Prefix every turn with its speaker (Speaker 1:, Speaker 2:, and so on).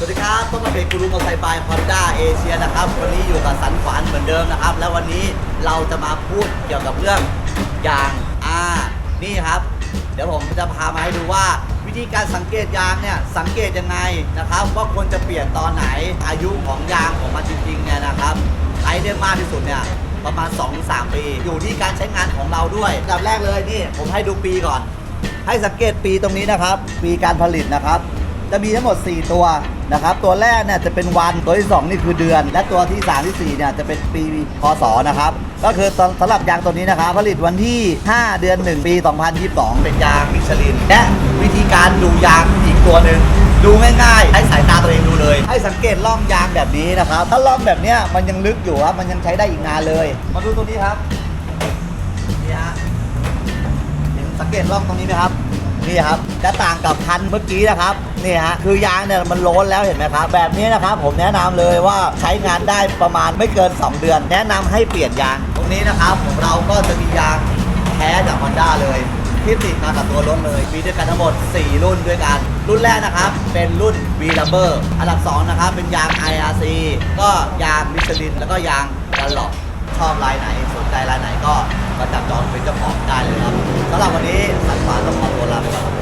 Speaker 1: สวัสดีครับต้นมาเป็นกูรูมอเตอร์ไซค์บายฮอนด้าเอเชียนะครับ วันนี้อยู่กับสันขวานเหมือนเดิมนะครับ แล้ววันนี้เราจะมาพูดเกี่ยวกับเรื่องยางอ่านี่ครับ เดี๋ยวผมจะพามาให้ดูว่า วิธีการสังเกตยางเนี่ยสังเกตยังไงนะครับว่าควรจะเปลี่ยนตอนไหนอายุของยางของมันจริงๆเนี่ยนะครับใช้ได้มากที่สุดเนี่ยประมาณ 2-3 ปี อยู่ที่การใช้งานของเราด้วยอันดับแรกเลยนี่ผมให้ดูปีก่อน ให้สังเกตปีตรงนี้นะครับ ปีการผลิตนะครับ จะมีทั้งหมด 4 ตัว นะครับตัวแรกเนี่ยจะเป็นวันตัวที่ 2 นี่คือเดือน และตัวที่3ที่4เนี่ยจะเป็นปีพศนะครับก็คือตอนสำหรับยางตัวนี้นะครับผลิตวันที่ 5 เดือน 1 ปี 2022 เป็นยางมิชลิน และวิธีการดูยางอีกตัวหนึ่งดูง่ายๆ ให้สายตาตัวเองดูเลย ให้สังเกตร่องยางแบบนี้นะครับ ถ้าร่องแบบเนี้ยมันยังลึกอยู่ครับ มันยังใช้ได้อีกนานเลย มาดูตัวนี้ครับ นี่ฮะเห็นสังเกตร่องตรงนี้ไหมครับ นี่ครับจะต่างกับคันเมื่อกี้นะครับนี่ฮะคือยางเนี่ยมันโล้นแล้วเห็นไหมครับ แบบนี้นะครับผมแนะนำเลยว่าใช้งานได้ประมาณไม่เกิน 2 เดือน แนะนำให้เปลี่ยนยาง ตรงนี้นะครับของเราก็จะมียางแท้จากฮอนด้าเลยที่ติดมากับตัวรถเลยมีด้วยกันทั้งหมด 4 รุ่นด้วยกัน รุ่นแรกนะครับเป็นรุ่น V r u b b e r อันดับ 2 นะครับเป็นยาง IRC ก็ยางมิชลิน แล้วก็ยางดันหลอกชอบลายไหนสนใจลายไหนก็มาจับจองเป็นเจ้าของได้เลยครับสำหรับวันนี้สันฟาต้องขอตัวลาไปก่อนครับ up.